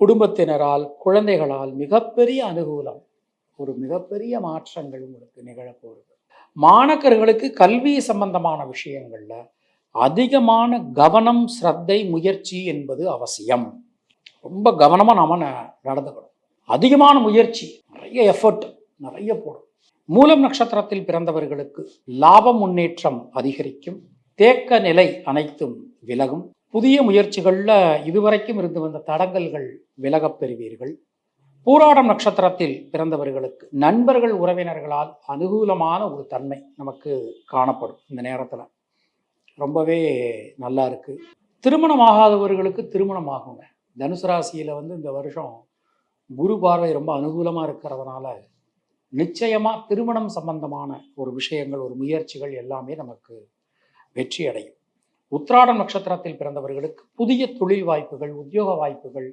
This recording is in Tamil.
குடும்பத்தினரால் குழந்தைகளால் மிகப்பெரிய அனுகூலம் ஒரு மிகப்பெரிய மாற்றங்கள் உங்களுக்கு நிகழப்போகுது மாணக்கர்களுக்கு கல்வி சம்பந்தமான விஷயங்களில் அதிகமான கவனம் ஸ்ரத்தை முயற்சி என்பது அவசியம். ரொம்ப கவனமாக நாம் ந- நடந்துக்கணும். அதிகமான முயற்சி நிறைய எஃபர்ட் நிறைய போடும். மூலம் நட்சத்திரத்தில் பிறந்தவர்களுக்கு லாப முன்னேற்றம் அதிகரிக்கும். தேக்க நிலை அனைத்தும் விலகும். புதிய முயற்சிகளில் இதுவரைக்கும் இருந்து வந்த தடங்கல்கள் விலகப் பெறுவீர்கள். பூராடம் நட்சத்திரத்தில் பிறந்தவர்களுக்கு நண்பர்கள் உறவினர்களால் அனுகூலமான ஒரு தன்மை நமக்கு காணப்படும் இந்த நேரத்தில். ரொம்பவே நல்லா இருக்குது திருமணம் ஆகாதவர்களுக்கு திருமணம் ஆகுங்க தனுசு ராசியில் வந்து இந்த வருஷம் குரு பார்வை ரொம்ப அனுகூலமாக இருக்கிறதுனால நிச்சயமாக திருமணம் சம்பந்தமான ஒரு விஷயங்கள் ஒரு முயற்சிகள் எல்லாமே நமக்கு வெற்றி அடையும் உத்ராட நட்சத்திரத்தில் பிறந்தவர்களுக்கு புதிய தொழில் வாய்ப்புகள் உத்தியோக வாய்ப்புகள்